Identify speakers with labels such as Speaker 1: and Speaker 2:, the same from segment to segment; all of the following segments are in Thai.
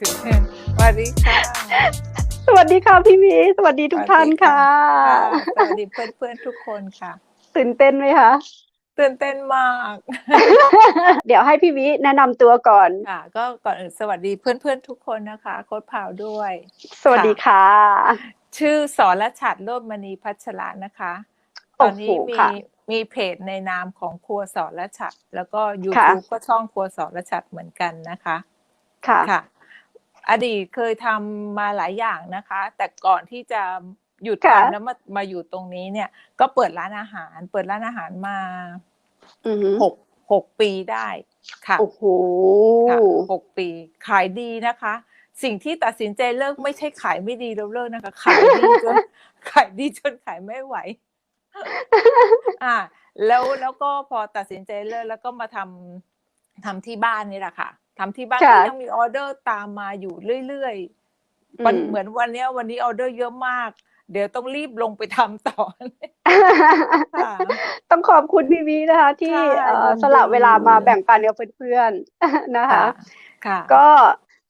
Speaker 1: ถึงสวัสดีค่ะ
Speaker 2: สวัสดีค่ะพี่วีสวัสดีทุกท่านค่ะ
Speaker 1: สวัสดีเพื่อนๆทุกคนค่ะ
Speaker 2: ตื่นเต้นไหมคะ
Speaker 1: ตื่นเต้นมาก
Speaker 2: เดี๋ยวให้พี่วิแนะนำตัวก่อน
Speaker 1: ค่ะ ก็ก่อนอื่นสวัสดีเพื่อนๆทุกคนนะคะ โค้ดพาวด้วย
Speaker 2: สวัสดีค่ะ
Speaker 1: ชื่อสอนละฉัดโลดมณีพัชระนะคะ ตอนนี้
Speaker 2: โอ้โห
Speaker 1: มี
Speaker 2: ค่ะ
Speaker 1: มีเพจในนามของครัวสอนละฉัดแล้วก็
Speaker 2: ค่ะ
Speaker 1: YouTube ก็ช่องครัวสอนละฉัดเหมือนกันนะคะ
Speaker 2: ค่ะ
Speaker 1: ค่ะ อดีตเคยทำมาหลายอย่างนะคะ แต่ก่อนที่จะหยุด
Speaker 2: ค่ะ
Speaker 1: ทำแล้วมามาอยู่ตรงนี้เนี่ย ก็เปิดร้านอาหาร เปิดร้านอาหารมา
Speaker 2: อือหือ
Speaker 1: หกหกปีได้ค่ะ
Speaker 2: โอ้โห
Speaker 1: ค่ะหกปี ขายดีนะคะ สิ่งที่ตัดสินใจเลิกไม่ใช่ขายไม่ดีแล้วเลิกนะคะ ขายดีจนขายดีจนขายไม่ไหว อ่า แล้วแล้วก็พอตัดสินใจเลิกแล้วก็มาทำทำที่บ้านนี่แหละค่ะ ทำที่บ้าน
Speaker 2: ค่ะ
Speaker 1: ก็ยังมีออเดอร์ตามมาอยู่เรื่อยๆวัน
Speaker 2: อืม
Speaker 1: เหมือนวันเนี้ยวันนี้ออเดอร์เยอะมาก เดี๋ยวต้องรีบลงไปทำต่อค่ะ
Speaker 2: ต้องขอบคุณพี่วินะคะ ที่
Speaker 1: ค่ะ
Speaker 2: เอ่อ
Speaker 1: ยินดี
Speaker 2: สละเวลามาแบ่งปันกับเพื่อนๆนะคะ
Speaker 1: ค่ะ
Speaker 2: ก็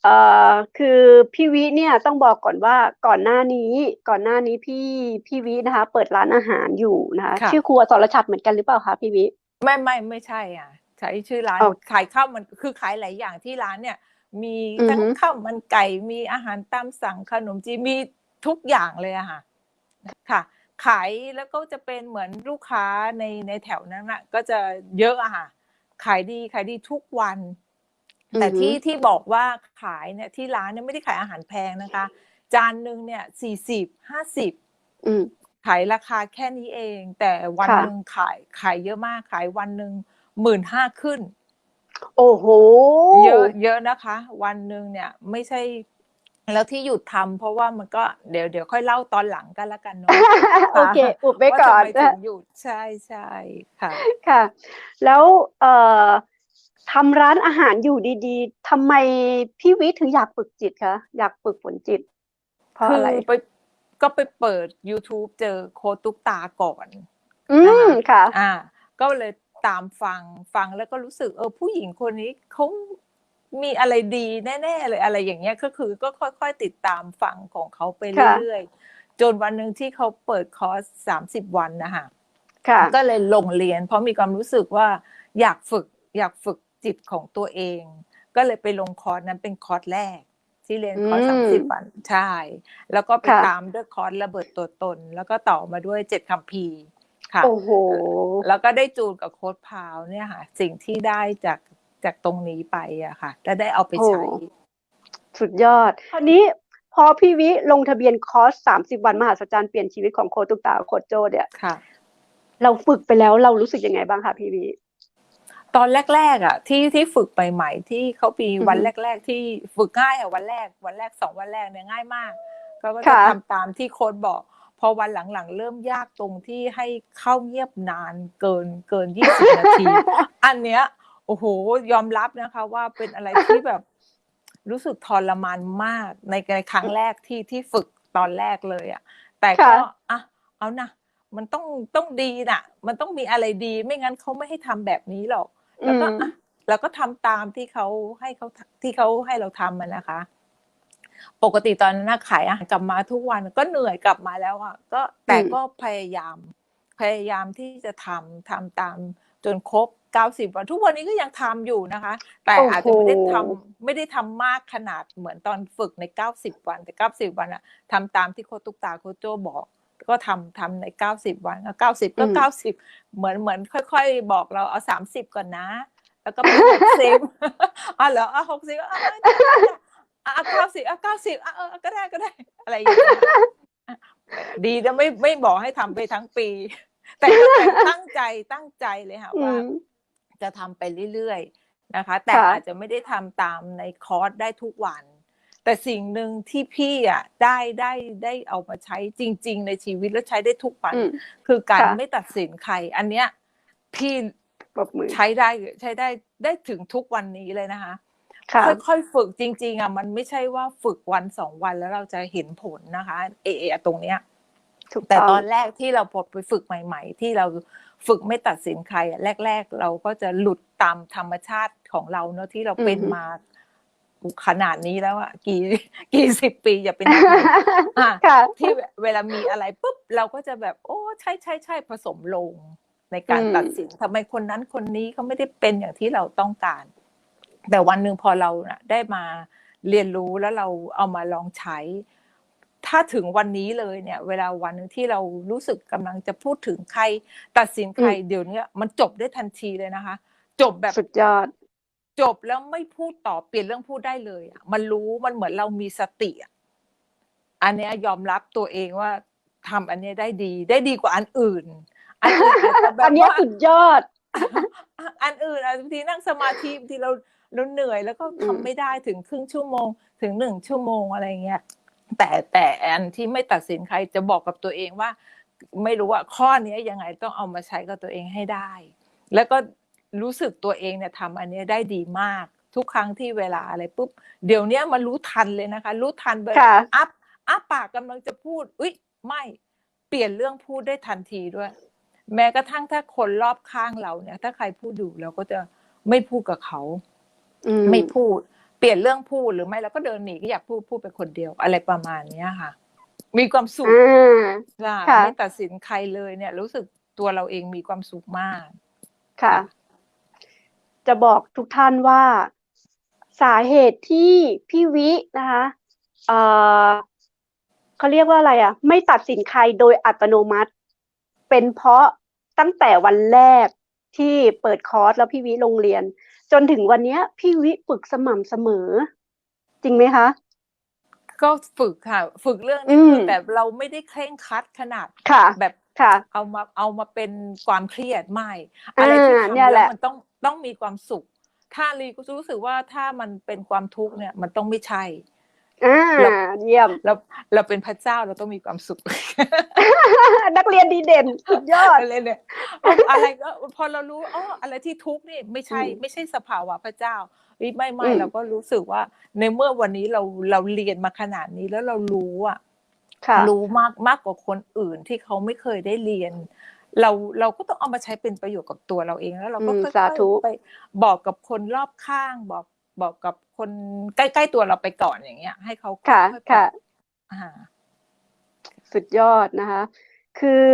Speaker 2: เอ่อคือพี่วิเนี่ยต้องบอกก่อนว่าก่อนหน้านี้ก่อนหน้านี้พี่พี่วินะคะ เปิดร้านอาหารอยู่นะคะ
Speaker 1: ค่ะ
Speaker 2: ชื่อครัวสรชัดเหมือนกันหรือเปล่าคะพี่วิ
Speaker 1: ไม่ไม่ไม่ใช่อะ ใช้ชื่อร้าน
Speaker 2: อ้าว
Speaker 1: ขายข้าวมันคือขายหลายอย่างที่ร้านเนี่ย มี
Speaker 2: อือฮึ
Speaker 1: ทั้งข้าวมันไก่มีอาหารตามสั่งขนมจีนมีทุกอย่างเลยอะค่ะค่ะ ขายแล้วก็จะเป็นเหมือนลูกค้าในในแถวนั้นอะก็จะเยอะอะค่ะ ขายดีขายดีทุกวัน แต่
Speaker 2: อือฮึ
Speaker 1: ที่ที่บอกว่าขายเนี่ยที่ร้านเนี่ยไม่ได้ขายอาหารแพงนะคะ จานหนึ่งเนี่ยสี่สิบห้าสิบ
Speaker 2: อืม
Speaker 1: ขายราคาแค่นี้เอง แต่วัน
Speaker 2: ค่ะ
Speaker 1: หนึ่งขายขายเยอะมากขายวันหนึ่ง หมื่นห้าขึ้น
Speaker 2: โอ้โห
Speaker 1: เยอะเยอะนะคะ วันหนึ่งเนี่ยไม่ใช่ แล้วที่หยุดทำเพราะว่ามันก็เดี๋ยวเดี๋ยวค่อยเล่าตอนหลังกันละกันเนาะ
Speaker 2: โอเคอุบไว้
Speaker 1: ว่า
Speaker 2: ก่
Speaker 1: ทำ
Speaker 2: อน
Speaker 1: ไมถึงหยุดใช่ใช่ค่ะ
Speaker 2: ค่ะ แล้วเอ่อทำร้านอาหารอยู่ดีๆทำไมพี่วิถึงอยากฝึกจิตคะอยากฝึกฝนจิต เพราะ
Speaker 1: คื
Speaker 2: อะไร
Speaker 1: ไปก็ไปเปิด YouTube เจอโค้ดตุ๊กตาก่อน
Speaker 2: อืมค่ะ
Speaker 1: อ่า ก็เลย ตามฟังฟังแล้วก็รู้สึก เออผู้หญิงคนนี้เขามีอะไรดีแน่ๆเลยอะไรอย่างเงี้ยก็คือก็ค่อยๆติดตามฟังของเขาไป
Speaker 2: ค่ะ
Speaker 1: เรื่อยๆจนวันหนึ่งที่เขาเปิดคอร์สสามสิบวันนะคะ
Speaker 2: ค่ะ
Speaker 1: ก็เลยลงเรียน เพราะมีความรู้สึกว่าอยากฝึกอยากฝึกจิตของตัวเอง ก็เลยไปลงคอร์สนั้นเป็นคอร์สแรก ที่เรียนคอร์ส
Speaker 2: อื
Speaker 1: สามมสิบวันใช่ แล้วก็ไป
Speaker 2: ค่ะ
Speaker 1: ตามด้วยคอร์สระเบิดตัวตน แล้วก็ต่อมาด้วยเจ็ดคำพีร์ ค่ะ
Speaker 2: โอ้โห
Speaker 1: แล้วก็ได้จูนกับโค้ดพาวเนี่ยค่ะ สิ่งที่ได้จากจากตรงนี้ไปอะค่ะและได้เอาไปใช้
Speaker 2: โอ้สุดยอดคราวนี้พอพี่วิลงทะเบียนคอร์สสามสิบวันมหาศจรรย์เปลี่ยนชีวิตของโคชตุกตาโคชโจเนี่ย
Speaker 1: ค่ะ
Speaker 2: เราฝึกไปแล้วเรารู้สึกยังไงบ้างคะพี่วิ
Speaker 1: ตอนแรกๆอะที่ที่ฝึกใหม่ๆที่เขามี
Speaker 2: อือฮึ
Speaker 1: วันแรก ๆ ที่ฝึกง่ายอะวันแรก วันแรกสองวันแรกเนี่ยง่ายมาก ก็ก็จะ
Speaker 2: ค่ะ
Speaker 1: ทำตามที่โค้ดบอก พอวันหลังๆ เริ่มยากตรงที่ให้เข้าเงียบนานเกินเกินยี่สิบนาที อันเนี้ยโอ้โหยอมรับนะคะว่าเป็นอะไรที่แบบรู้สึกทรมานมากในในครั้งแรกที่ที่ฝึกตอนแรกเลยอะ แต่ก็
Speaker 2: ค่ะ
Speaker 1: อะเอานะมันต้องต้องดีน่ะ มันต้องมีอะไรดี ไม่งั้นเขาไม่ให้ทำแบบนี้หรอก แล้วก็
Speaker 2: อืม
Speaker 1: อะเราก็ทำตามที่เขาให้เขาที่เขาให้เราทำมันนะคะ ปกติตอนนั้นนะขายอาหารกลับมาทุกวันก็เหนื่อยกลับมาแล้วอะก็แต่
Speaker 2: อืม
Speaker 1: ก็พยายาม พยายามที่จะทำทำตามจนครบเก้าสิบวันทุกวันนี้ก็ยังทำอยู่นะคะ แต่อาจจะไม่ได้ทำไม่ได้ทำมากขนาดเหมือนตอนฝึกในเก้าสิบวัน แต่เก้าสิบวันอะทำตามที่โคชตุกตาโคชโจบอกก็ทำทำในเก้าสิบวันเก้าสิบก็
Speaker 2: อืม
Speaker 1: เก้าสิบเหมือนเหมือนค่อย ๆ บอกเราเอาสามสิบก่อนนะ แล้วก็เป็นหกสิบอะเหรออะหกสิบอะได้ได้ได้ อะเก้าสิบอะเก้าสิบอะเออก็ได้ก็ได้ อะไรอย่างเงี้ยอะดีนะไม่ไม่บอกให้ทำไปทั้งปีแต่ก็แต่ตั้งใจตั้งใจเลยค่ะ
Speaker 2: อื
Speaker 1: ว่า
Speaker 2: ม
Speaker 1: จะทำไปเรื่อยๆนะคะ แต่
Speaker 2: ค่ะ
Speaker 1: อาจจะไม่ได้ทำตามในคอร์สได้ทุกวัน แต่สิ่งหนึ่งที่พี่อะได้ได้ได้เอามาใช้จริง ๆ ในชีวิตแล้วใช้ได้ทุกวัน
Speaker 2: อืม
Speaker 1: คือการ
Speaker 2: ค่ะ
Speaker 1: ไม่ตัดสินใคร อันเนี้ยพี่
Speaker 2: ปรบมือ
Speaker 1: ใช้ได้ใช้ได้ได้ถึงทุกวันนี้เลยนะคะ
Speaker 2: ค่ะ
Speaker 1: ค่อยๆฝึกจริง ๆอะมันไม่ใช่ว่าฝึกวันสองวันแล้วเราจะเห็นผลนะคะ เอเอะตรงเนี้ย
Speaker 2: ถูก
Speaker 1: แต่
Speaker 2: ต้อง
Speaker 1: ตอนแรกที่เราพอไปฝึกใหม่ ๆ ที่เราฝึกไม่ตัดสินใครอะแรก ๆ เราก็จะหลุดตามธรรมชาติของเราเนอะที่เราเป็น
Speaker 2: อือฮึ
Speaker 1: มาขนาดนี้แล้วอะกี่กี่สิบปีอย่าเป็นนักเรียนอะ
Speaker 2: ค่ะ
Speaker 1: ที่เวลามีอะไรปุ๊บเราก็จะแบบโอ้ใช่ใช่ใช่ผสมลงในการ
Speaker 2: อืม
Speaker 1: ตัดสินทำไมคนนั้นคนนี้เขาไม่ได้เป็นอย่างที่เราต้องการ แต่วันหนึ่งพอเราน่ะได้มาเรียนรู้แล้วเราเอามาลองใช้ ถ้าถึงวันนี้เลยเนี่ย เวลาวันหนึ่งที่เรารู้สึกกำลังจะพูดถึงใคร ตัดสินใครเดี๋ยวนี้มันจบได้ทันทีเลยนะคะ จบแบบ
Speaker 2: สุดยอด
Speaker 1: จบแล้วไม่พูดต่อเปลี่ยนเรื่องพูดได้เลยอะมันรู้มันเหมือนเรามีสติอะอันเนี้ยยอมรับตัวเองว่าทำอันเนี้ยได้ดี ได้ดีกว่าอันอื่น อันอื่นอาจจะแบบ
Speaker 2: อันเนี้ย
Speaker 1: ว่า
Speaker 2: สุดยอด
Speaker 1: อันอื่นอะบางทีนั่งสมาธิบางทีเรา เราเหนื่อยแล้วก็
Speaker 2: อื
Speaker 1: ทำ
Speaker 2: ม
Speaker 1: ไม่ได้ถึงครึ่งชั่วโมง ถึงหนึ่งชั่วโมงอะไรเงี้ยแต่แต่อันที่ไม่ตัดสินใครจะบอกกับตัวเองว่า ไม่รู้ว่าข้อเนี้ยยังไงต้องเอามาใช้กับตัวเองให้ได้ แล้วก็รู้สึกตัวเองเนี่ยทำอันเนี้ยได้ดีมาก ทุกครั้งที่เวลาอะไรปุ๊บเดี๋ยวเนี้ยมันรู้ทันเลยนะคะ รู้ทันแบบ
Speaker 2: ค่ะ
Speaker 1: อัพอัพปากกำลังจะพูดอุ้ยไม่เปลี่ยนเรื่องพูดได้ทันทีด้วย แม้กระทั่งถ้าคนรอบข้างเราเนี่ย ถ้าใครพูดอยู่เราก็จะไม่พูดกับเขา
Speaker 2: อืม
Speaker 1: ไม่พูด เปลี่ยนเรื่องพูดหรือไม่เราก็เดินหนีก็อยากพูดพูดไปคนเดียว อะไรประมาณเนี้ยค่ะ มีความสุข
Speaker 2: อ่า
Speaker 1: ค่ะ
Speaker 2: ค่ะ
Speaker 1: ไม่ตัดสินใครเลยเนี่ย รู้สึกตัวเราเองมีความสุขมาก
Speaker 2: ค่ะ จะบอกทุกท่านว่าสาเหตุที่พี่วินะคะเอ่อเขาเรียกว่าอะไรอะ ไม่ตัดสินใครโดยอัตโนมัติ เป็นเพราะตั้งแต่วันแรกที่เปิดคอร์สแล้วพี่วิลงเรียน จนถึงวันเนี้ยพี่วิฝึกสม่ำเสมอ จริงไหมคะ
Speaker 1: ก็ฝึกค่ะ ฝึกเรื่อง
Speaker 2: อื
Speaker 1: นี้
Speaker 2: ม
Speaker 1: คือแต่เราไม่ได้เคร่งครัดขนาด
Speaker 2: ค่ะ
Speaker 1: แบบ
Speaker 2: ค่ะ
Speaker 1: เอามาเอามาเป็นความเครียดไม่อะไรที่
Speaker 2: อ่า
Speaker 1: ทำ
Speaker 2: เนี่ยแห
Speaker 1: แล้ว
Speaker 2: ละ
Speaker 1: มันต้องต้องมีความสุข ถ้าลีก็รู้สึกว่าถ้ามันเป็นความทุกข์เนี่ย มันต้องไม่ใช่
Speaker 2: อ่า
Speaker 1: เรา
Speaker 2: เยี่ยม
Speaker 1: เราเราเป็นพระเจ้าเราต้องมีความสุข
Speaker 2: นักเรียนดีเด่นสุดยอด
Speaker 1: อะไรเนี่ยอะไรก็พอเรารู้อ๋ออะไรที่ทุกข์นี่ไม่ใช่
Speaker 2: อืม
Speaker 1: ไม่ใช่สภาวะพระเจ้าเฮ้ยไม่ไม่
Speaker 2: อืม
Speaker 1: เราก็รู้สึกว่า ในเมื่อวันนี้เราเราเรียนมาขนาดนี้แล้วเรารู้อะ
Speaker 2: ค่ะ
Speaker 1: รู้มากมากกว่าคนอื่นที่เขาไม่เคยได้เรียน เราเราก็ต้องเอามาใช้เป็นประโยชน์กับตัวเราเองแล้ว เราก็
Speaker 2: อืม
Speaker 1: ค่อย
Speaker 2: สาธุ
Speaker 1: ๆไปบอกกับคนรอบข้างบอก บอกกับคนใกล้ๆตัวเราไปก่อนอย่างเงี้ย ให้เขา
Speaker 2: ค่ะ
Speaker 1: อยๆปรับ
Speaker 2: ค่ะ
Speaker 1: อ่า
Speaker 2: สุดยอดนะคะ คือ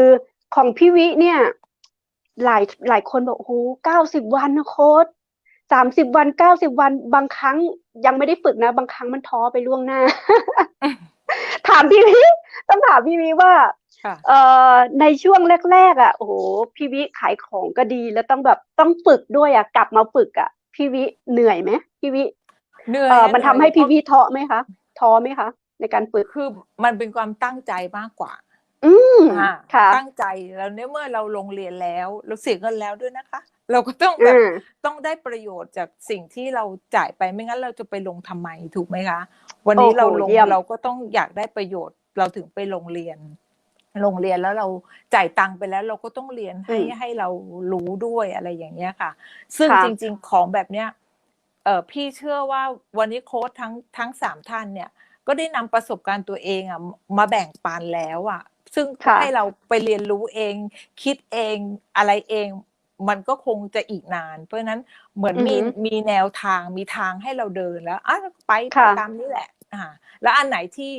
Speaker 2: ของพี่วิเนี่ย หลายหลายคนบอกโอ้โหเก้าสิบวันนะโค้ดสามสิบวันเก้าสิบวันบางครั้งยังไม่ได้ฝึกนะ บางครั้งมันท้อไปล่วงหน้า ถามพี่วิต้องถามพี่วิว่า
Speaker 1: ค่ะ
Speaker 2: เอ่อในช่วงแรกๆอะโอ้โหพี่วิขายของก็ดีแล้วต้องแบบต้องฝึกด้วยอะกลับมาฝึกอะ พี่วิเหนื่อยไหมพี่วิ
Speaker 1: เหนื่อย
Speaker 2: เอ่อมันทำให้
Speaker 1: เหนื่
Speaker 2: พี่
Speaker 1: อย
Speaker 2: วิท้อไหมคะท้อไหมคะ ในการฝึก
Speaker 1: คือมันเป็นความตั้งใจมากกว่า
Speaker 2: อืม
Speaker 1: อ่า
Speaker 2: ค่ะ
Speaker 1: ตั้งใจแล้วเนี่ยเมื่อเราลงเรียนแล้วเราเสียเงินแล้วด้วยนะคะ เราก็ต้องแบบ
Speaker 2: อืม
Speaker 1: ต้องได้ประโยชน์จากสิ่งที่เราจ่ายไปไม่งั้นเราจะไปลงทำไมถูกไหมคะ วันนี้
Speaker 2: โอ้โห
Speaker 1: เราลง
Speaker 2: เยี่ยม
Speaker 1: เราก็ต้องอยากได้ประโยชน์เราถึงไปลงเรียน ลงเรียนแล้วเราจ่ายตังค์ไปแล้วเราก็ต้องเรียนให้ให้เรารู้ด้วยอะไรอย่างเงี้ยค่ะ ซึ่ง
Speaker 2: ค่ะ
Speaker 1: จริง ๆ ของแบบเนี้ยเออพี่เชื่อว่าวันนี้โค้ชทั้งทั้งสามท่านเนี่ย ก็ได้นำประสบการณ์ตัวเองอะมาแบ่งปันแล้วอะ ซึ่ง
Speaker 2: ค่ะ
Speaker 1: ให้เราไปเรียนรู้เอง คิดเองอะไรเอง มันก็คงจะอีกนาน เพราะฉะนั้นเหมือนมี
Speaker 2: อือหือ
Speaker 1: มีแนวทางมีทางให้เราเดินแล้วอะไปไป
Speaker 2: ค่ะ
Speaker 1: ตามนี้แหละอ่าแล้วอันไหนที่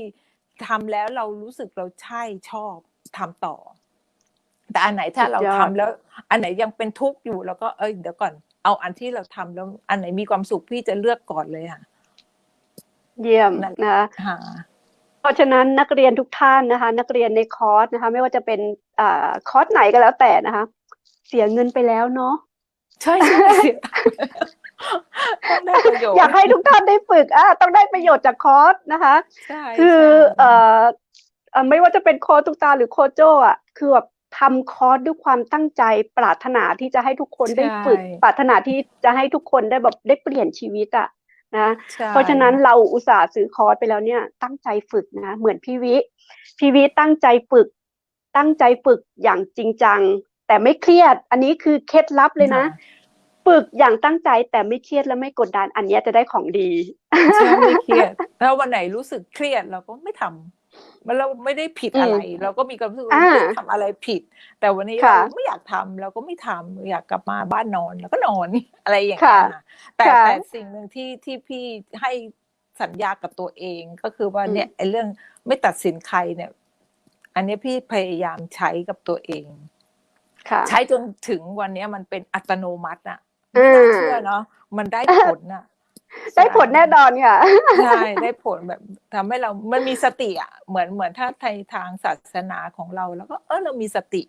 Speaker 1: ทำแล้วเรารู้สึกเราใช่ชอบทำต่อ แต่อันไหนถ้าเราทำแล้ว อันไหนยังเป็นทุกข์อยู่แล้วก็เอ้ยเดี๋ยวก่อน เอาอันที่เราทำแล้ว อันไหนมีความสุขพี่จะเลือกก่อนเลยค่ะ
Speaker 2: เยี่ยม
Speaker 1: นั่น
Speaker 2: นะคะ
Speaker 1: ค่ะ
Speaker 2: เพราะฉะนั้นนักเรียนทุกท่านนะคะ นักเรียนในคอร์สนะคะ ไม่ว่าจะเป็นอ่าคอร์สไหนก็แล้วแต่นะคะ เสียเงินไปแล้วเนาะ
Speaker 1: ใช่ใช่เสีย ตังค์ต้องได้ประโยชน์
Speaker 2: อยากให้ทุกท่านได้ฝึกอะต้องได้ประโยชน์จากคอร์สนะคะ
Speaker 1: ใช่
Speaker 2: คือ
Speaker 1: ใช่
Speaker 2: เอ่อเอ่อไม่ว่าจะเป็นโค้ชตุกตาหรือโค้ชโจอะคือแบบทำคอร์สด้วยความตั้งใจปรารถนาที่จะให้ทุกคนได้ฝึก ปรารถนาที่จะให้ทุกคนได้แบบได้เปลี่ยนชีวิตอะนะ
Speaker 1: ใช่
Speaker 2: เพราะฉะนั้นเราอุตส่าห์ซื้อคอร์สไปแล้วเนี่ย ตั้งใจฝึกนะ เหมือนพี่วิ พี่วิตั้งใจฝึก ตั้งใจฝึกอย่างจริงจัง แต่ไม่เครียด อันนี้คือเคล็ดลับเลยนะ ฝึกอย่างตั้งใจแต่ไม่เครียดและไม่กดดันอันเนี้ยจะได้ของดี
Speaker 1: ใช่ไม่เครียดแล้ววันไหนรู้สึกเครียดเราก็ไม่ทมันเราไม่ได้ผิด
Speaker 2: อืม
Speaker 1: อะไร เราก็มีความรู้สึกว่า
Speaker 2: อ่า
Speaker 1: ไม่ได้ทำอะไรผิด แต่วันนี้
Speaker 2: ค่ะ
Speaker 1: เราไม่อยากทำเราก็ไม่ทำอยากกลับมาบ้านนอนแล้วก็นอนอะไรอย่าง
Speaker 2: ค่ะ
Speaker 1: เงี้ยค่ะแต่
Speaker 2: ค่ะ
Speaker 1: แต่สิ่งหนึ่งที่ที่พี่ให้สัญญากับตัวเองก็คือว่า
Speaker 2: อืม
Speaker 1: เนี่ยไอ้เรื่องไม่ตัดสินใครเนี่ย อันเนี้ยพี่พยายามใช้กับตัวเอง
Speaker 2: ค่ะ
Speaker 1: ใช้จนถึงวันเนี้ยมันเป็นอัตโนมัติอะ
Speaker 2: อื
Speaker 1: ไม่น่ามเชื่อเนาะมันได้ผลอะ
Speaker 2: ได้ผลแน่นอนค่ะ
Speaker 1: ใช่ได้ผลแบบทำให้เรา มันมีสติอะเหมือนเหมือนถ้าในทางศาสนาของเรา แล้วก็เออเรามีสติ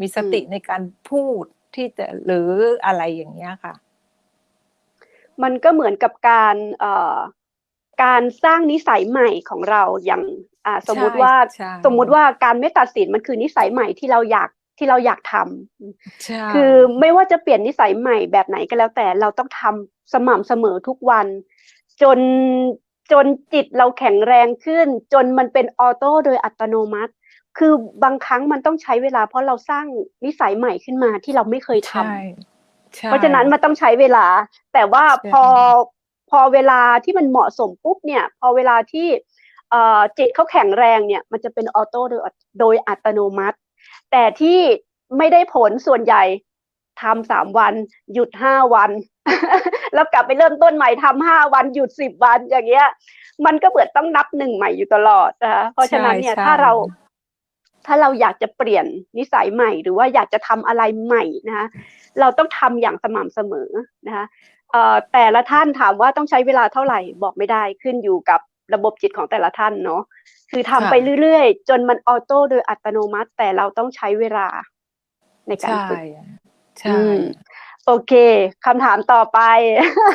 Speaker 1: มีสติ
Speaker 2: อืม
Speaker 1: ในการพูดที่จะหรืออะไรอย่างเงี้ยค่ะ
Speaker 2: มันก็เหมือนกับการเอ่อการสร้างนิสัยใหม่ของเราอย่างอ่าสมมุติว่า
Speaker 1: ใช่
Speaker 2: สมมุติว่าการไม่ตัดสินมันคือนิสัยใหม่ที่เราอยาก ที่เราอยากทำ
Speaker 1: ใช่
Speaker 2: คือไม่ว่าจะเปลี่ยนนิสัยใหม่แบบไหนก็แล้วแต่เราต้องทำสม่ำเสมอทุกวัน จนจนจิตเราแข็งแรงขึ้น จนมันเป็นออโต้โดยอัตโนมัติ คือบางครั้งมันต้องใช้เวลา เพราะเราสร้างนิสัยใหม่ขึ้นมาที่เราไม่เคยทำ
Speaker 1: ใช่ใช่
Speaker 2: เพราะฉะนั้นมันต้องใช้เวลา แต่ว่า
Speaker 1: ใช่
Speaker 2: พอพอเวลาที่มันเหมาะสมปุ๊บเนี่ยพอเวลาที่เอ่อจิตเขาแข็งแรงเนี่ยมันจะเป็นออโต้โดยโดยอัตโนมัติ แต่ที่ไม่ได้ผลส่วนใหญ่ทำสามวันหยุดห้าวัน แล้วกลับไปเริ่มต้นใหม่ทำห้าวันหยุดสิบวันอย่างเงี้ย มันก็เหมือนต้องนับหนึ่งใหม่อยู่ตลอดนะคะเพราะฉะนั้นเนี่ย
Speaker 1: ใช่
Speaker 2: ถ้าเราถ้าเราอยากจะเปลี่ยนนิสัยใหม่ หรือว่าอยากจะทำอะไรใหม่นะคะเราต้องทำอย่างสม่ำเสมอนะคะเอ่อแต่ละท่านถามว่าต้องใช้เวลาเท่าไหร่บอกไม่ได้ขึ้นอยู่กับระบบจิตของแต่ละท่านเนาะ คือทำ
Speaker 1: ค่ะ
Speaker 2: ไปเรื่อยๆ จนมันออโต้โดยอัตโนมัติ แต่เราต้องใช้เวลาในการ
Speaker 1: ใช่
Speaker 2: ฝึก
Speaker 1: อะ
Speaker 2: อื
Speaker 1: ใช่
Speaker 2: มโอเคคำถามต่อไป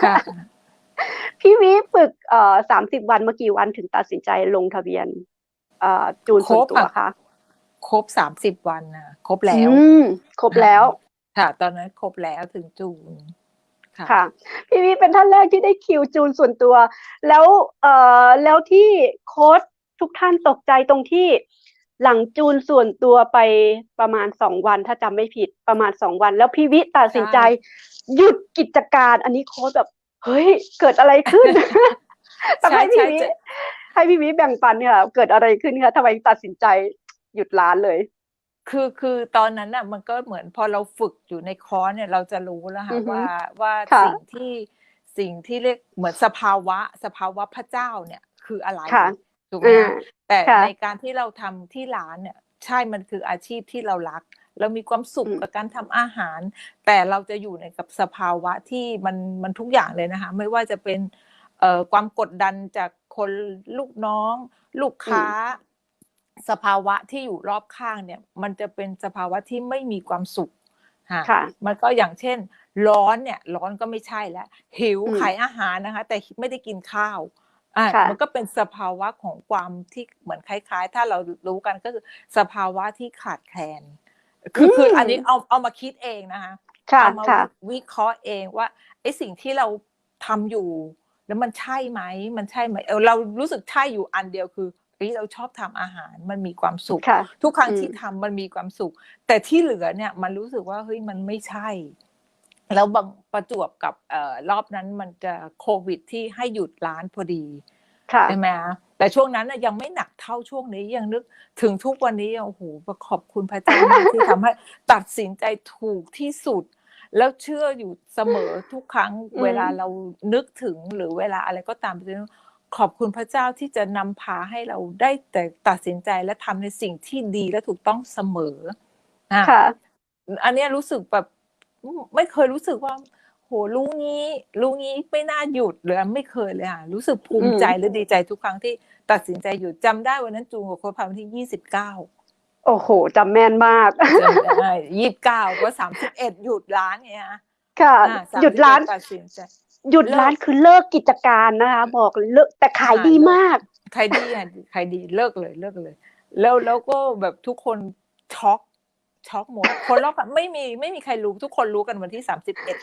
Speaker 1: ค่ะ
Speaker 2: พี่วิฝึกเอ่อสามสิบวันเมื่อกี่วันถึงตัดสินใจลงทะเบียน เอ่อจูนส่วนตัวคะ
Speaker 1: ครบสามสิบวันนะครบแล้ว
Speaker 2: อืมครบแล้ว
Speaker 1: ค่ะ ตอนนั้นครบแล้วถึงจูนค่ะ
Speaker 2: ค่ะ พี่วิเป็นท่านแรกที่ได้คิวจูนส่วนตัว แล้วเอ่อแล้วที่โค้ช ทุกท่านตกใจตรงที่หลังจูนส่วนตัวไปประมาณสองวันถ้าจำไม่ผิดประมาณสองวัน แล้วพี่วิตัดสินใจ หยุดกิจการ อันนี้โค้ชแบบ เฮ้ย เกิดอะไรขึ้นต้องให้พี่
Speaker 1: ใช่
Speaker 2: วิ
Speaker 1: ใช่
Speaker 2: ให้พี่วิแบ่งปันค่ะ เกิดอะไรขึ้นคะทำไมตัดสินใจหยุดร้านเลย
Speaker 1: คือคือตอนนั้นน่ะ มันก็เหมือนพอเราฝึกอยู่ในคอร์สเนี่ยเราจะรู้แล้ว
Speaker 2: อื
Speaker 1: ค่ะ
Speaker 2: อฮึ
Speaker 1: ว่าว่า
Speaker 2: ค่ะ
Speaker 1: สิ่งที่สิ่งที่เรียกเหมือนสภาวะ สภาวะพระเจ้าเนี่ย คืออะไร
Speaker 2: ค่ะ
Speaker 1: ถูกไหม
Speaker 2: อ่า
Speaker 1: คะแต่
Speaker 2: ค่ะ
Speaker 1: ในการที่เราทำที่ร้านเนี่ย ใช่มันคืออาชีพที่เรารัก เรามีความสุข
Speaker 2: อืม
Speaker 1: กับการทำอาหาร แต่เราจะอยู่ในกับสภาวะที่มันมันทุกอย่างเลยนะคะ ไม่ว่าจะเป็นเอ่อความกดดันจากคนลูกน้อง ลูกค้า สภาวะที่อยู่รอบข้างเนี่ย มันจะเป็นสภาวะที่ไม่มีความสุขค่ะ
Speaker 2: ค่ะ
Speaker 1: มันก็อย่างเช่น ร้อนเนี่ย ร้อนก็ไม่ใช่แล้วหิว
Speaker 2: อืม
Speaker 1: ขายอาหารนะคะ แต่ไม่ได้กินข้าว อะ
Speaker 2: ค่ะ
Speaker 1: มันก็เป็นสภาวะของความที่เหมือนคล้าย ๆ ถ้าเรารู้กันก็คือสภาวะที่ขาดแคลน คือคืออันนี้เอาเอามาคิดเองนะคะ
Speaker 2: ค่ะ
Speaker 1: เอามา
Speaker 2: ค่ะ
Speaker 1: วิเคราะห์เองว่าไอ้สิ่งที่เราทำอยู่ แล้วมันใช่ไหมมันใช่ไหมเออเรารู้สึกใช่อยู่อันเดียวคือเฮ้ยเราชอบทำอาหารมันมีความสุข
Speaker 2: ค่ะ
Speaker 1: ทุกครั้ง
Speaker 2: อืม
Speaker 1: ที่ทำมันมีความสุข แต่ที่เหลือเนี่ยมันรู้สึกว่าเฮ้ยมันไม่ใช่ แล้วบางประจวบกับเอ่อรอบนั้นมันจะโควิดที่ให้หยุดร้านพอดี
Speaker 2: ค่ะ
Speaker 1: ใช่ไหมคะแต่ช่วงนั้นน่ะยังไม่หนักเท่าช่วงนี้ยังนึกถึงทุกวันนี้โอ้โหขอบคุณพระเจ้ามากที่ทำให้ตัดสินใจถูกที่สุด แล้วเชื่ออยู่เสมอทุกครั้ง
Speaker 2: อืม
Speaker 1: เวลาเรานึกถึงหรือเวลาอะไรก็ตามขอบคุณพระเจ้าที่จะนำพาให้เราได้แต่ตัดสินใจและทำในสิ่งที่ดีและถูกต้องเสมออะ
Speaker 2: ค่ะ
Speaker 1: อันเนี้ยรู้สึกแบบอืม ไม่เคยรู้สึกว่า โหรู้งี้รู้งี้ไม่น่าหยุดเลยไม่เคยเลยอะรู้สึกภูมิใจ
Speaker 2: อืม
Speaker 1: และดีใจทุกครั้งที่ตัดสินใจหยุดจำได้วันนั้นจูงกับโค้ชพาวันที่ยี่สิบเก้า
Speaker 2: โอ้โหจำแม่นมาก
Speaker 1: จำได้ยี่สิบเก้าก็สามสิบเอ็ดหยุดร้านไงฮะ
Speaker 2: ค่ะ
Speaker 1: อ่า31
Speaker 2: หยุดร้าน
Speaker 1: ตัดสินใจ
Speaker 2: หยุดร้านคือเลิกกิจการนะคะบอกเลยเลิกแต่ขาย
Speaker 1: อ่า
Speaker 2: ดี
Speaker 1: เลิก
Speaker 2: มาก
Speaker 1: ใครดีอะใครดีเลิกเลยเลิกเลย แล้วแล้วก็แบบทุกคนช็อก ช็อกหมดคนรอบข้างไม่มีไม่มีใครรู้ทุกคนรู้กันวันที่สามสิบเอ็ด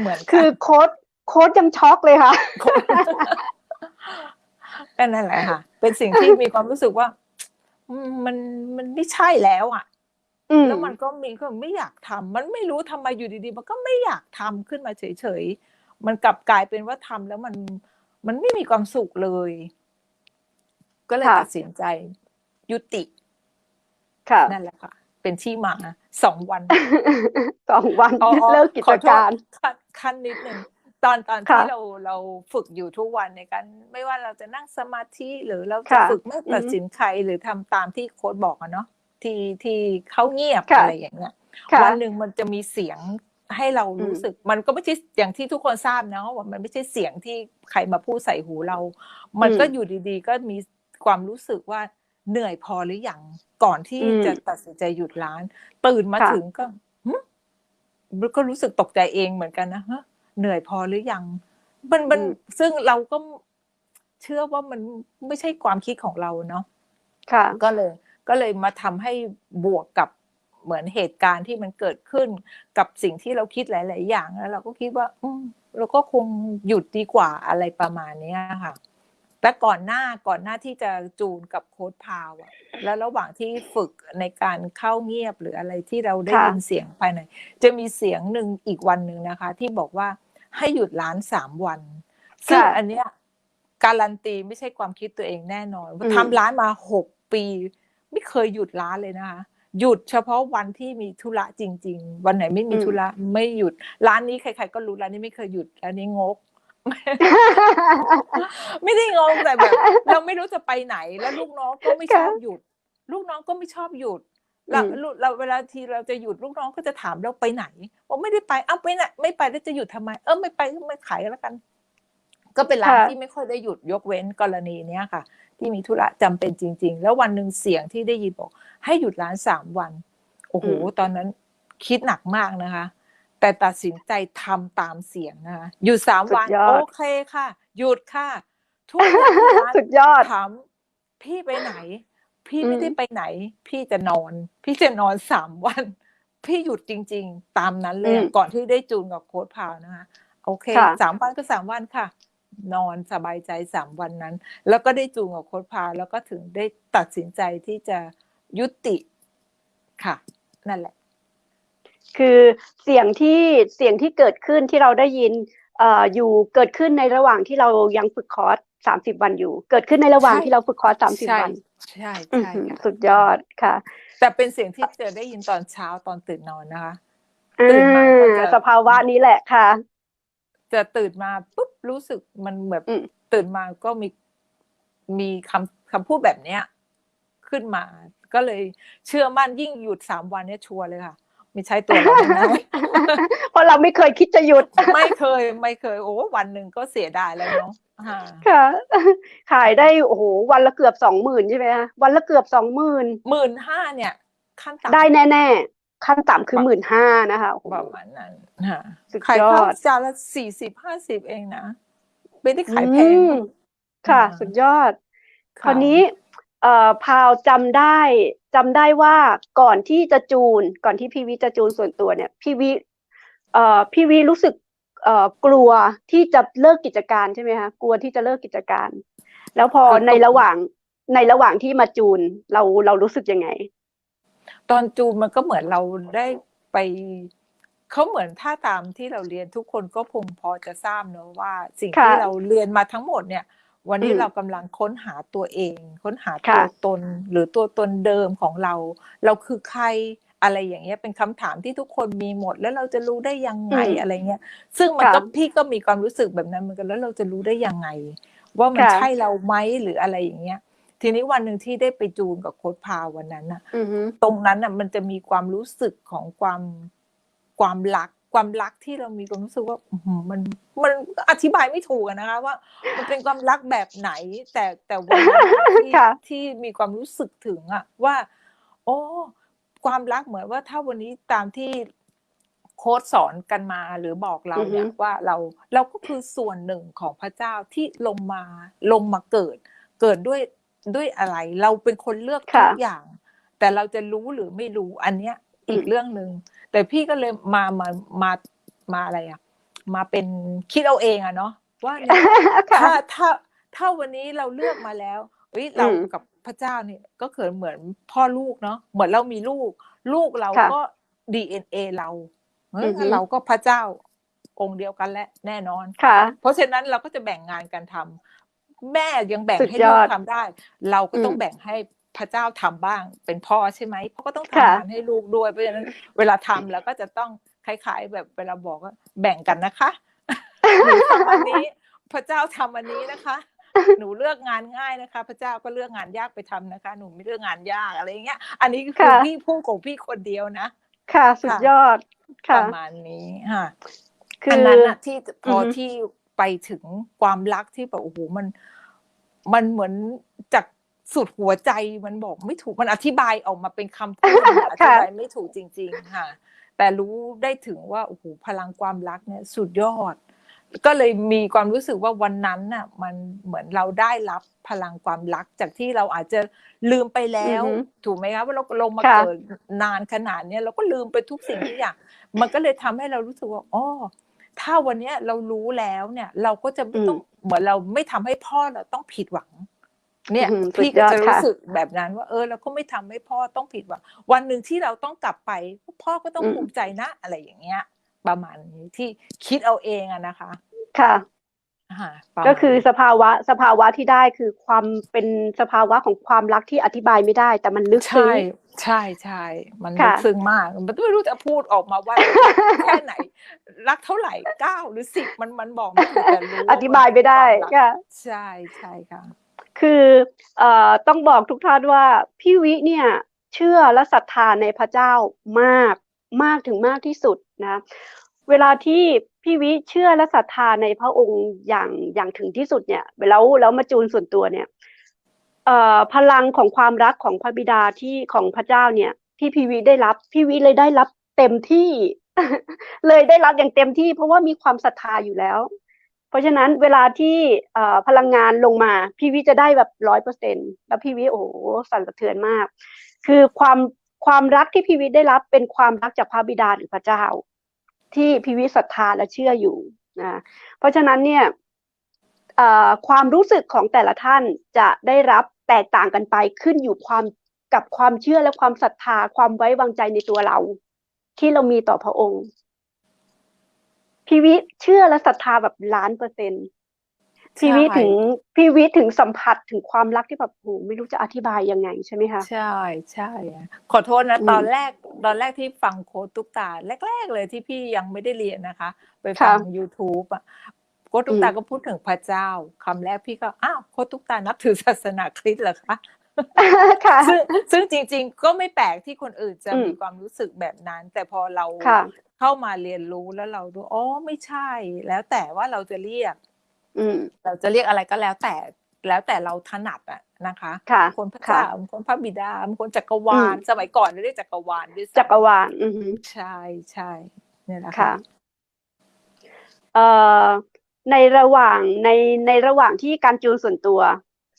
Speaker 1: เหมือนกัน
Speaker 2: คือโค้ดโค้ดยังช็อกเลยค่ะ
Speaker 1: ก็นั่นแหละค่ะ เป็นสิ่งที่มีความรู้สึกว่าอืมมันมันไม่ใช่แล้วอะ
Speaker 2: อืม
Speaker 1: แล้วมันก็มีก็ไม่อยากทำมันไม่รู้ทำไมอยู่ดีๆ มันก็ไม่อยากทำขึ้นมาเฉยๆ มันกลับกลายเป็นว่าทำแล้วมันมันไม่มีความสุขเลย ก็เลย
Speaker 2: ค่ะ
Speaker 1: ตัดสินใจ ยุติ
Speaker 2: ค่ะ
Speaker 1: นั่นแหละค่ะ เป็นที่มาสองวัน
Speaker 2: สองวัน
Speaker 1: อ๋ออ๋อ
Speaker 2: เลิกกิ
Speaker 1: ข
Speaker 2: จ
Speaker 1: อโทษ
Speaker 2: การ
Speaker 1: ขั้นขั้นนิดนึงตอนตอน
Speaker 2: ค่ะ
Speaker 1: ที่เราเราฝึกอยู่ทุกวันในการไม่ว่าเราจะนั่งสมาธิหรือเราจะ
Speaker 2: ค่ะ
Speaker 1: ฝึกไม่ตัด
Speaker 2: อือฮึ
Speaker 1: สินใครหรือทำตามที่โค้ดบอกอะเนาะที่ที่เขาเงียบ
Speaker 2: ค่ะ
Speaker 1: อะไรอย่างเงี้ย
Speaker 2: ค่ะ
Speaker 1: วันหนึ่งมันจะมีเสียงให้เรา
Speaker 2: อืม
Speaker 1: รู้สึกมันก็ไม่ใช่อย่างที่ทุกคนทราบนะว่ามันไม่ใช่เสียงที่ใครมาพูดใส่หูเรา มันก็อยู่ดีๆ ก็มีความรู้สึกว่า เหนื่อยพอหรือยังก่อนที่
Speaker 2: อืม
Speaker 1: จะตัดสินใจหยุดร้าน ตื่นมา
Speaker 2: ค่ะ
Speaker 1: ถึงก็หึก็รู้สึกตกใจเองเหมือนกันนะฮะเหนื่อยพอหรือยังมันมันซึ่งเราก็เชื่อว่ามันไม่ใช่ความคิดของเราเนาะ
Speaker 2: ค่ะ
Speaker 1: ก็เลย ก็เลยมาทำให้บวกกับเหมือนเหตุการณ์ที่มันเกิดขึ้นกับสิ่งที่เราคิดหลาย ๆ อย่างแล้วเราก็คิดว่า อืมเราก็คงหยุดดีกว่าอะไรประมาณเนี้ยค่ะ แต่ก่อนหน้าก่อนหน้าที่จะจูนกับโค้ดพาวอะแล้วระหว่างที่ฝึกในการเข้าเงียบหรืออะไรที่เราได้
Speaker 2: ค่ะ
Speaker 1: ยินเสียงภายในจะมีเสียงหนึ่งอีกวันหนึ่งนะคะ ที่บอกว่าให้หยุดร้านสามวัน ซึ่งอันเนี้ยการันตีไม่ใช่ความคิดตัวเองแน่นอนทำร้านมาหกปี ไม่เคยหยุดร้านเลยนะคะหยุดเฉพาะวันที่มีธุระจริง ๆ วันไหนไม่มีธุระไม่หยุด ร้านนี้ใครๆก็รู้ร้านนี้ไม่เคยหยุดร้านนี้งก ไม่ได้งงแต่แบบ เราไม่รู้จะไปไหน แล้วลูกน้องก็ไม่ชอบหยุด ลูกน้องก็ไม่ชอบหยุดเรา
Speaker 2: อืม
Speaker 1: ลูกเราเวลาทีเราจะหยุดลูกน้องก็จะถามเราไปไหนบอกไม่ได้ไปเอ้าไปไหนไม่ไปแล้วจะหยุดทำไม เออไม่ไปก็ไม่ขายแล้วกัน ก็เป็นร้าน
Speaker 2: ค่ะ
Speaker 1: ที่ไม่ค่อยได้หยุดยกเว้นกรณีเนี้ยค่ะ ที่มีธุระจำเป็นจริง ๆ แล้ววันหนึ่งเสียงที่ได้ยินบอก ให้หยุดร้านสามวัน โอ้โห
Speaker 2: อืม
Speaker 1: ตอนนั้นคิดหนักมากนะคะ แต่ตัดสินใจทำตามเสียงนะคะหยุดสามวัน
Speaker 2: สุดยอด
Speaker 1: โอเคค่ะ หยุดค่ะ ทุกคนที่ร้าน
Speaker 2: สุดยอด
Speaker 1: ถามพี่ไปไหน พี่
Speaker 2: อืม
Speaker 1: ไม่ได้ไปไหน พี่จะนอน พี่จะนอนสามวัน พี่หยุดจริง ๆ ตามนั้นเลยอะก่อนที่ได้จูนกับโค้ดพาวนะคะโอเค
Speaker 2: ค่ะ
Speaker 1: สามวันก็สามวันค่ะ นอนสบายใจสามวันนั้น แล้วก็ได้จูงกับโค้ดพาแล้วก็ถึงได้ตัดสินใจที่จะยุติค่ะ นั่นแหละ
Speaker 2: คือเสียงที่เสียงที่เกิดขึ้นที่เราได้ยินเอ่ออยู่เกิดขึ้นในระหว่างที่เรายังฝึกคอร์สสามสิบวันอยู่ เกิดขึ้นในระหว่าง
Speaker 1: ใช่
Speaker 2: ที่เราฝึกคอร์สสามสิบ
Speaker 1: ใช่
Speaker 2: วัน
Speaker 1: ใช่
Speaker 2: อื้อ
Speaker 1: ใช่
Speaker 2: หือ
Speaker 1: ค่ะ
Speaker 2: สุดยอดค่ะ
Speaker 1: แต่เป็นเสียงที่เจอได้ยินตอนเช้าตอนตื่นนอนนะคะ
Speaker 2: อื
Speaker 1: ตื่นมาก็จะ
Speaker 2: มสภาวะนี้แหละค่ะ
Speaker 1: จะตื่นมาปุ๊บรู้สึกมันแบบ
Speaker 2: อืม
Speaker 1: ตื่นมาก็มีมีคำคำพูดแบบเนี้ย ขึ้นมา ก็เลยเชื่อมั่นยิ่งหยุดสามวันเนี่ยชัวร์เลยค่ะ ไม่ใช่ตัวเราแน่
Speaker 2: เพราะเราไม่เคยคิดจะหยุด
Speaker 1: ไม่เคยไม่เคย โอ้วันหนึ่งก็เสียดายแล้วเนาะอ่า
Speaker 2: ค่ะ ขายได้โอ้โหวันละเกือบสองหมื่นใช่ไหมคะวันละเกือบสองหมื่น
Speaker 1: หมื่นห้าเนี่ย ขั้นต่ำ
Speaker 2: ได้แน่ ๆ ขั้นต่ำคือหมื่นห้านะคะโอ้โห
Speaker 1: ประมาณนั้นค่ะ
Speaker 2: สุด
Speaker 1: ขาย
Speaker 2: ยอ
Speaker 1: ข้าว
Speaker 2: ด
Speaker 1: จานละสี่สิบห้าสิบเองนะไม่ได้ขายแพง
Speaker 2: อืมค่ะ
Speaker 1: อ่า
Speaker 2: สุดยอดะคราวนี้ เอ่อพาวจำได้ จำได้ว่าก่อนที่จะจูน ก่อนที่พี่วิจะจูนส่วนตัวเนี่ย พี่วิเอ่อพี่วิรู้สึกเอ่อกลัวที่จะเลิกกิจการใช่ไหมคะกลัวที่จะเลิกกิจการ แล้วพอในระหว่างในระหว่างที่มาจูนเราเรารู้สึกยังไง
Speaker 1: ตอนจูนมันก็เหมือนเราได้ไปเขาเหมือนถ้าตามที่เราเรียนทุกคนก็คงพอจะทราบเนอะว่า สิ่ง
Speaker 2: ค่ะ
Speaker 1: ที่เราเรียนมาทั้งหมดเนี่ย วันนี้
Speaker 2: อืม
Speaker 1: เรากำลังค้นหาตัวเอง ค้นหา
Speaker 2: ค่ะ
Speaker 1: ตัวตนหรือตัวตนเดิมของเรา เราคือใครอะไรอย่างเงี้ยเป็นคำถามที่ทุกคนมีหมด แล้วเราจะรู้ได้ยังไง
Speaker 2: อืม
Speaker 1: อะไรเงี้ย ซึ่งมันก็
Speaker 2: ค่ะ
Speaker 1: พี่ก็มีความรู้สึกแบบนั้นเหมือนกันแล้วเราจะรู้ได้ยังไง ว่ามัน
Speaker 2: ค่ะ
Speaker 1: ใช่เราไหมหรืออะไรอย่างเงี้ย ทีนี้วันหนึ่งที่ได้ไปจูนกับโค้ดพาววันนั้นน่ะ
Speaker 2: อือฮึ
Speaker 1: ตรงนั้นน่ะมันจะมีความรู้สึกของความความรัก ความรักที่เรามีความรู้สึกว่าอื้อหือมันมันอธิบายไม่ถูกอะนะคะ ว่า มันเป็นความรักแบบไหน แต่แต่วันนั้นน่ะที่
Speaker 2: ค่ะ
Speaker 1: ที่มีความรู้สึกถึงอะว่า โอ้ความรักเหมือนว่าถ้าวันนี้ตามที่โค้ดสอนกันมาหรือบอกเราเนี่ย
Speaker 2: อือฮึ
Speaker 1: ว่าเราเราก็คือส่วนหนึ่งของพระเจ้าที่ลงมาลงมาเกิด เกิดด้วยด้วยอะไร เราเป็นคนเลือกทุ
Speaker 2: ค่ะ
Speaker 1: กอย่าง แต่เราจะรู้หรือไม่รู้อันเนี้ยอีก
Speaker 2: อืม
Speaker 1: เรื่องหนึ่ง แต่พี่ก็เลยมามามามาอะไรอะมาเป็นคิดเอาเองอะเนาะว่าเนี่ย
Speaker 2: ค่ะ
Speaker 1: ถ้าถ้าถ้าวันนี้เราเลือกมาแล้วเฮ้ยเรา
Speaker 2: อืม
Speaker 1: กับพระเจ้าเนี่ยก็เกิดเหมือนพ่อลูกเนาะเหมือนเรามีลูก ลูกเรา
Speaker 2: ค่ะ
Speaker 1: ก็ DNA เราเฮ้ย
Speaker 2: อือฮึ
Speaker 1: เราก็พระเจ้าองค์เดียวกันแหละแน่นอน
Speaker 2: ค่ะ
Speaker 1: เพราะฉะนั้นเราก็จะแบ่งงานกันทำแม่ยังแบ่ง
Speaker 2: สุด
Speaker 1: ให้
Speaker 2: ย
Speaker 1: ลู
Speaker 2: อกด
Speaker 1: ทำได้ เราก็ต้อง
Speaker 2: อืม
Speaker 1: แบ่งให้ พระเจ้าทำบ้าง เป็นพ่อใช่ไหมพ่อก็ต้องทำ
Speaker 2: ค่ะ
Speaker 1: งานให้ลูกด้วยเพราะฉะนั้นเวลาทำเราก็จะต้องคล้ายๆ แบบเวลาบอกว่าแบ่งกันนะคะหนูทำอันนี้ พระเจ้าทำอันนี้นะคะ หนูเลือกงานง่ายนะคะ พระเจ้าก็เลือกงานยากไปทำนะคะ หนูไม่เลือกงานยากอะไรอย่างเงี้ย อันนี้คือ
Speaker 2: ค่ะ
Speaker 1: พี่พูดของพี่คนเดียวนะ
Speaker 2: ค่ะ สุดยอด
Speaker 1: ป
Speaker 2: ค่ะ
Speaker 1: ระมาณนี้ค่ะ
Speaker 2: คื
Speaker 1: อัน
Speaker 2: อ
Speaker 1: นั้นอะที่พออ
Speaker 2: อฮึ
Speaker 1: ที่ไปถึงความรักที่แบบโอ้โหมัน มันเหมือนจาก สุดหัวใจมันบอกไม่ถูกมันอธิบายออกมาเป็นคำพูดมันอธิบายไม่ถูกจริง ๆ ค่ะ แต่รู้ได้ถึงว่าโอ้โหพลังความรักเนี่ยสุดยอด ก็เลยมีความรู้สึกว่าวันนั้นน่ะ มันเหมือนเราได้รับพลังความรักจากที่เราอาจจะลืมไปแล้ว
Speaker 2: อือฮึ
Speaker 1: ถูกไหมคะว่าเราลงมา
Speaker 2: ค่ะ
Speaker 1: เกิดนานขนาดเนี้ยเราก็ลืมไปทุกสิ่งทุกอย่างมันก็เลยทำให้เรารู้สึกว่าอ๋อถ้าวันเนี้ยเรารู้แล้วเนี่ย เราก็จะไม่ต้องเหมือนเราไม่ทำให้พ่อเราต้องผิดหวัง เนี่ย
Speaker 2: อืม
Speaker 1: พี่
Speaker 2: สุดย
Speaker 1: ก็
Speaker 2: อด
Speaker 1: จะรู้
Speaker 2: ค่ะ
Speaker 1: สึกแบบนั้นว่า เออเราก็ไม่ทำให้พ่อต้องผิดหวังวันหนึ่งที่เราต้องกลับไป พ่อก็ต้อง
Speaker 2: อืม
Speaker 1: ภูมิใจนะ อะไรอย่างเงี้ย ประมาณนี้ที่คิดเอาเองอะนะคะ
Speaker 2: ค่ะ
Speaker 1: อ่าประมาณ
Speaker 2: ก็คือ
Speaker 1: นี้
Speaker 2: สภาวะสภาวะที่ได้คือความเป็นสภาวะของความรักที่อธิบายไม่ได้ แต่มันลึกซึ้
Speaker 1: ใช่
Speaker 2: ง
Speaker 1: ใช่ใช่มัน
Speaker 2: ค่ะ
Speaker 1: ลึกซึ้งมาก มันไม่รู้จะพูดออกมาว่าแค่ไหน รักเท่าไหร่เก้าหรือสิบมันมันบอกไม่ถูกแต่รู้ว่
Speaker 2: อธิบายไม่ได้
Speaker 1: นเป็นความรัก
Speaker 2: ค่ะ
Speaker 1: ใช่ใช่ค่ะ
Speaker 2: คืออต้องบอกทุกท่านว่าพี่วิเนี่ยเชื่อและศรัทธาในพระเจ้ามากมากถึงมากที่สุดนะเวลาที่พี่วิเชื่อและศรัทธาในพระองค์อย่างอย่างถึงที่สุดเนี่ยแล้วแล้วมาจูนส่วนตัวเนี่ยพลังของความรักของพระบิดาที่ของพระเจ้าเนี่ยที่พี่วิได้รับพี่วิเลยได้รับเต็มที่ เลยได้รับอย่างเต็มที่ เพราะว่ามีความศรัทธาอยู่แล้ว ราะฉะนั้นเวลาที่พลังงานลงมา พี่วิจะได้แบบร้อยเปอร์เซ็นแล้วพี่วิโอ้โหสั่นสะเทือนมาก คือความความรักที่พี่วิได้รับเป็นความรักจากพระบิดาหรือพระเจ้า ที่พี่วิศรัทธาและเชื่ออยู่นะเพราะฉะนั้นเนี่ยความรู้สึกของแต่ละท่านจะได้รับแตกต่างกันไปขึ้นอยู่ความกับความเชื่อและความศรัทธาความไว้วางใจในตัวเรา ที่เรามีต่อพระองค์ พี่วิเชื่อและศรัทธาแบบล้านเปอร์เซ็นต์พี่วิ
Speaker 1: ใช่
Speaker 2: ถึงพี่วิถึงสัมผัสถึงความรักที่แบบโหไม่รู้จะอธิบายยังไงใช่ไหมคะ
Speaker 1: ใช่ใช่อะขอโทษนะ
Speaker 2: อืม
Speaker 1: ตอนแรกตอนแรกที่ฟังโค้ดตุ๊กตาแรก ๆ เลยที่พี่ยังไม่ได้เรียนนะคะ ไปฟัง
Speaker 2: ค่ะ
Speaker 1: YouTube อะโค้ดตุ๊กตา
Speaker 2: อืม
Speaker 1: ก็พูดถึงพระเจ้าคำแรกพี่ก็อ้าวโค้ดตุ๊กตานับถือศาสนาคริสต์เหรอคะ
Speaker 2: ค่ะ
Speaker 1: ซึ่งซึ่งจริง ๆ ก็ไม่แปลกที่คนอื่นจะ
Speaker 2: อืม
Speaker 1: มีความรู้สึกแบบนั้น แต่พอเรา
Speaker 2: ค่ะ
Speaker 1: เข้ามาเรียนรู้แล้วเราดูอ๋อไม่ใช่ แล้วแต่ว่าเราจะเรียก
Speaker 2: อืม
Speaker 1: เราจะเรียกอะไรก็แล้วแต่แล้วแต่เราถนัดอะนะคะ
Speaker 2: ค่ะ
Speaker 1: บางคนพระ
Speaker 2: ค่ะ
Speaker 1: เจ้าบางคนพระบิดาบางคนจักรวาล
Speaker 2: อืม
Speaker 1: สมัยก่อนเราเรียกจักรวาลด้วยซ้ำ
Speaker 2: จักรวาลอือฮึ
Speaker 1: ใช่ใช่เนี่ยแหละ
Speaker 2: ค่ะเอ่อในระหว่างในในระหว่างที่การจูนส่วนตัว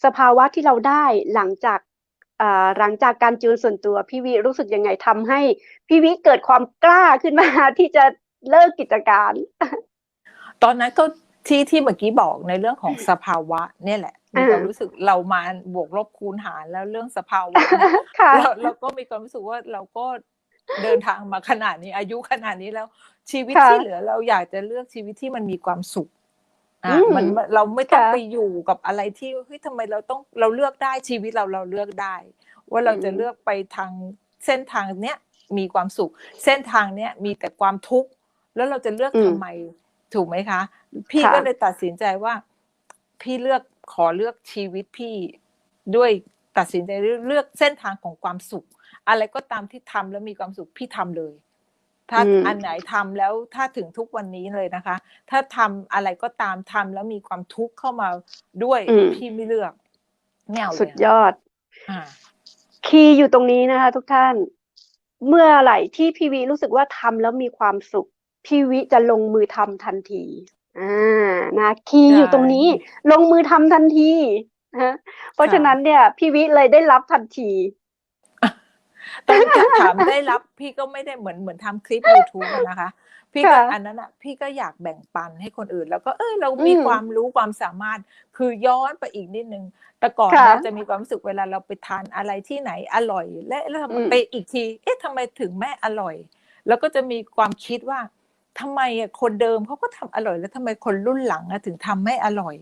Speaker 2: สภาวะที่เราได้หลังจากอ่าหลังจากการจูนส่วนตัวพี่วิรู้สึกยังไงทำให้พี่วิเกิดความกล้าขึ้นมาที่จะเลิกกิจการ
Speaker 1: ตอนนั้นก็ที่ที่เมื่อกี้บอกในเรื่องของสภาวะ เนี่ยแหละมีความ
Speaker 2: อ่ารู้
Speaker 1: รู้สึกเรามาบวกลบคูณหารแล้วเรื่องสภาวะเนี่ย
Speaker 2: ค่ะ
Speaker 1: เราเราก็มีความรู้สึกว่าเราก็เดินทางมาขนาดนี้อายุขนาดนี้แล้วชีวิต
Speaker 2: ค่ะ
Speaker 1: ที่เหลือเราอยากจะเลือกชีวิตที่มันมีความสุข อ่า
Speaker 2: อืม
Speaker 1: มันเราไม่ต้อง
Speaker 2: ค่ะ
Speaker 1: ไปอยู่กับอะไรที่เฮ้ยทำไมเราต้องเราเลือกได้ชีวิตเราเราเลือกได้ ว่าเราจะ
Speaker 2: อืม
Speaker 1: เลือกไปทางเส้นทางเนี้ยมีความสุข เส้นทางเนี้ยมีแต่ความทุกข์แล้วเราจะเลือกทำไมถูกไหมคะ พี่
Speaker 2: ค่ะ
Speaker 1: ก็เลยตัดสินใจว่า พี่เลือกขอเลือกชีวิตพี่ด้วยตัดสินใจเลือกเลือกเส้นทางของความสุข อะไรก็ตามที่ทำแล้วมีความสุขพี่ทำเลย ถ้า
Speaker 2: อืม
Speaker 1: อันไหนทำแล้วถ้าถึงทุกวันนี้เลยนะคะ ถ้าทำอะไรก็ตามทำแล้วมีความทุกข์เข้ามาด้วย
Speaker 2: อืม
Speaker 1: พี่ไม่เลือกไม่เอาเลย
Speaker 2: สุดยอด
Speaker 1: อ่า
Speaker 2: คีย์อยู่ตรงนี้นะคะ ทุกท่าน เมื่อไหร่ที่พี่วิรู้สึกว่าทำแล้วมีความสุข พี่วิจะลงมือทำทันทีอ่านะคีย์อยู่ตรงนี้ ลงมือทำทันทีนะฮะเพราะฉะนั้นเนี่ย พี่วิเลยได้รับทันที
Speaker 1: ตอนที่ถามได้รับพี่ก็ไม่ได้เหมือนเหมือนทำคลิป YouTube อะนะคะ พี่ก็
Speaker 2: ค่ะ
Speaker 1: อันนั้นอะพี่ก็อยากแบ่งปันให้คนอื่น แล้วก็เออเรามี
Speaker 2: อืม
Speaker 1: ความรู้ความสามารถคือย้อนไปอีกนิดนึง แต่ก่อน
Speaker 2: ค่ะ
Speaker 1: เราจะมีความรู้สึกเวลาเราไปทานอะไรที่ไหนอร่อย และแล้ว
Speaker 2: อืม
Speaker 1: ไปอีกที เอ๊ะทำไมถึงแม่อร่อย แล้วก็จะมีความคิดว่าทำไมอะคนเดิมเขาก็ทำอร่อยแล้วทำไมคนรุ่นหลังอะถึงทำไม่อร่อย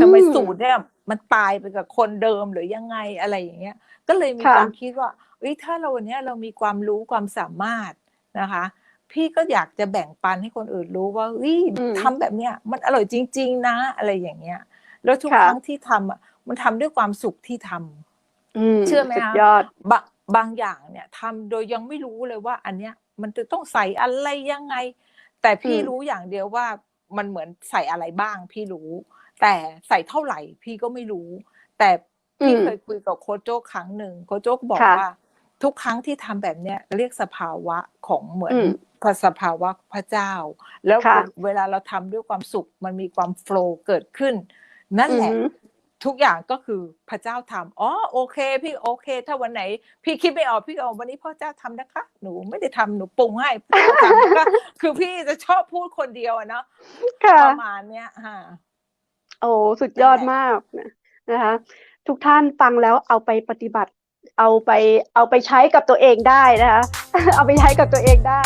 Speaker 1: ทำไม
Speaker 2: อืม
Speaker 1: สูตรเนี่ยมันตายไปกับคนเดิมหรือยังไงอะไรอย่างเงี้ย ก็เลยมี
Speaker 2: ค่ะ
Speaker 1: ความคิดว่าเอ้ยถ้าเราวันเนี้ยเรามีความรู้ความสามารถนะคะ พี่ก็อยากจะแบ่งปันให้คนอื่นรู้ว่าเฮ้ย
Speaker 2: อืม
Speaker 1: ทำแบบเนี้ยมันอร่อยจริง ๆ นะ อะไรอย่างเงี้ย แล้วทุก
Speaker 2: ค่ะ
Speaker 1: ครั้งที่ทำอะมันทำด้วยความสุขที่ทำ
Speaker 2: อืม
Speaker 1: เชื่อไหม
Speaker 2: สุด
Speaker 1: คะ
Speaker 2: ยอด
Speaker 1: บางบางอย่างเนี่ยทำโดยยังไม่รู้เลยว่า อันเนี้ยมันจะต้องใส่อะไรยังไง แต่พี่
Speaker 2: อืม
Speaker 1: รู้อย่างเดียวว่ามันเหมือนใส่อะไรบ้าง พี่รู้ แต่ใส่เท่าไหร่ พี่ก็ไม่รู้ แต่ พี่
Speaker 2: อืม
Speaker 1: เคยคุยกับโค้ชโจ้ครั้งหนึ่งโค้ชโจ้ก็บอก
Speaker 2: ค่ะ
Speaker 1: ว่า ทุกครั้งที่ทำแบบเนี้ยเรียกสภาวะของเหมือน
Speaker 2: อืม
Speaker 1: พระสภาวะพระเจ้า แล้ว
Speaker 2: ค่ะ
Speaker 1: เวลาเราทำด้วยความสุขมันมีความโฟล์เกิดขึ้น นั่น
Speaker 2: อื
Speaker 1: แหละ
Speaker 2: ม
Speaker 1: ทุกอย่างก็คือพระเจ้าทำอ๋อโอเค พี่โอเค ถ้าวันไหน พี่คิดไม่ออกพี่ก็เอาวันนี้พ่อเจ้าทำนะคะ หนูไม่ได้ทำหนูปรุงให้พ่อเจ้าทำก็คือพี่จะชอบพูดคนเดียวอะเนาะ
Speaker 2: ค่ะ
Speaker 1: ประมาณเนี้ยฮะ
Speaker 2: โอ้สุดยอดมากนะนะคะ ทุกท่านฟังแล้วเอาไปปฏิบัติ เอาไปเอาไปใช้กับตัวเองได้นะคะ เอาไปใช้กับตัวเองได้